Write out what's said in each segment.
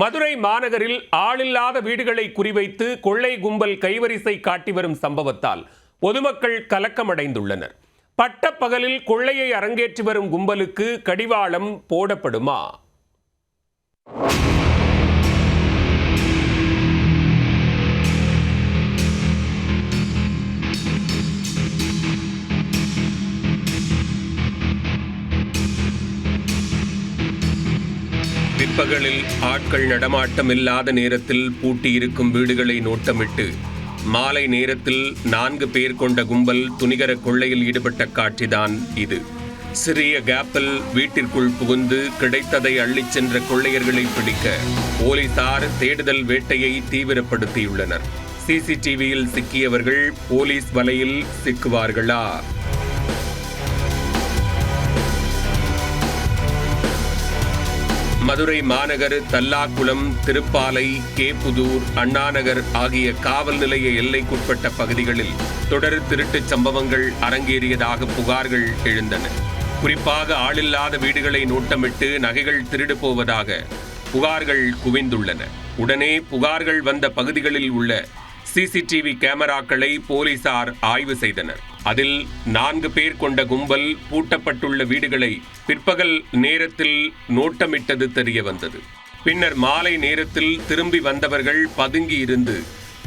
மதுரை மாநகரில் ஆளில்லாத வீடுகளை குறிவைத்து கொள்ளை கும்பல் கைவரிசை காட்டி வரும் சம்பவத்தால் பொதுமக்கள் கலக்கமடைந்துள்ளனர். பட்டப்பகலில் கொள்ளையை அரங்கேற்றி வரும் கும்பலுக்கு கடிவாளம் போடப்படுமா? பிற்பகலில் ஆட்கள் நடமாட்டம் இல்லாத நேரத்தில் பூட்டியிருக்கும் வீடுகளை நோட்டமிட்டு மாலை நேரத்தில் நான்கு பேர் கொண்ட கும்பல் துணிகர கொள்ளையில் ஈடுபட்ட காட்சிதான் இது. சிறிய கேப்பில் வீட்டிற்குள் புகுந்து கிடைத்ததை அள்ளிச் சென்ற கொள்ளையர்களை பிடிக்க போலீசார் தேடுதல் வேட்டையை தீவிரப்படுத்தியுள்ளனர். சிசிடிவியில் சிக்கியவர்கள் போலீஸ் வலையில் சிக்குவார்களா? மதுரை மாநகர் தல்லாக்குளம் திருப்பாலை கேப்புதூர் அண்ணாநகர் ஆகிய காவல் நிலைய எல்லைக்குட்பட்ட பகுதிகளில் தொடர் திருட்டுச் சம்பவங்கள் அரங்கேறியதாக புகார்கள் எழுந்தன. குறிப்பாக ஆளில்லாத வீடுகளை நோட்டமிட்டு நகைகள் திருடு போவதாக புகார்கள் குவிந்துள்ளன. உடனே புகார்கள் வந்த பகுதிகளில் உள்ள சிசிடிவி கேமராக்களை போலீசார் ஆய்வு செய்தனர். அதில் நான்கு பேர் கொண்ட கும்பல் பூட்டப்பட்டுள்ள வீடுகளை பிற்பகல் நேரத்தில் நோட்டமிட்டது தெரிய வந்தது. பின்னர் மாலை நேரத்தில் திரும்பி வந்தவர்கள் பதுங்கி இருந்து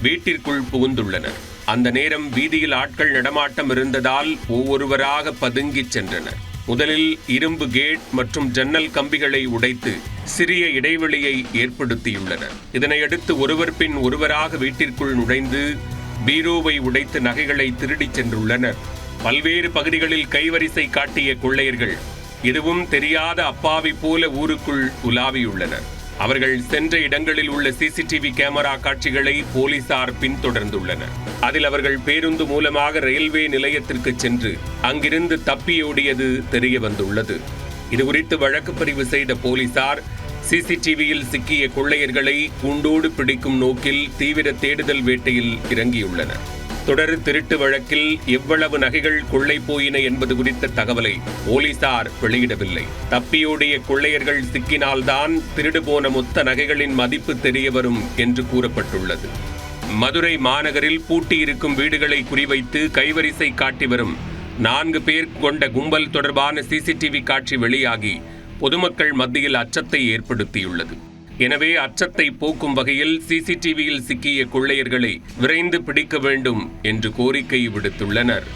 வீட்டிற்குள் புகுந்துள்ளனர். அந்த நேரம் வீதியில் ஆட்கள் நடமாட்டம் இருந்ததால் ஒவ்வொருவராக பதுங்கிச் சென்றனர். முதலில் இரும்பு கேட் மற்றும் ஜன்னல் கம்பிகளை உடைத்து சிறிய இடைவெளியை ஏற்படுத்தியுள்ளனர். இதனையடுத்து ஒருவர் பின் ஒருவராக வீட்டிற்குள் நுழைந்து பீரோவை உடைத்து நகைகளை திருடிச் சென்றுள்ளனர். பல்வேறு பகுதிகளில் கைவரிசை காட்டிய கொள்ளையர்கள் எதுவும் தெரியாத அப்பாவி போல ஊருக்குள் உலாவியுள்ளனர். அவர்கள் சென்ற இடங்களில் உள்ள சிசிடிவி கேமரா காட்சிகளை போலீசார் பின்தொடர்ந்துள்ளனர். அதில் அவர்கள் பேருந்து மூலமாக ரயில்வே நிலையத்திற்கு சென்று அங்கிருந்து தப்பியோடியது தெரிய வந்துள்ளது இதுகுறித்து வழக்கு பதிவு செய்த போலீசார் சிசிடிவியில் சிக்கிய கொள்ளையர்களை கூண்டோடு பிடிக்கும் நோக்கில் தீவிர தேடுதல் வேட்டையில் இறங்கியுள்ளனர் தொடர் திருட்டு வழக்கில் எவ்வளவு நகைகள் கொள்ளை போயின என்பது குறித்த தகவலை போலீசார் வெளியிடவில்லை. தப்பியோடைய கொள்ளையர்கள் சிக்கினால்தான் திருடு போன மொத்த நகைகளின் மதிப்பு தெரிய வரும் என்று கூறப்பட்டுள்ளது. மதுரை மாநகரில் பூட்டியிருக்கும் வீடுகளை குறிவைத்து கைவரிசை காட்டி வரும் நான்கு பேர் கொண்ட கும்பல் தொடர்பான சிசிடிவி காட்சி வெளியாகி பொதுமக்கள் மத்தியில் அச்சத்தை ஏற்படுத்தியுள்ளது. எனவே அச்சத்தை போக்கும் வகையில் சிசிடிவியில் சிக்கிய கொள்ளையர்களை விரைந்து பிடிக்க வேண்டும் என்று கோரிக்கை விடுத்துள்ளனர்.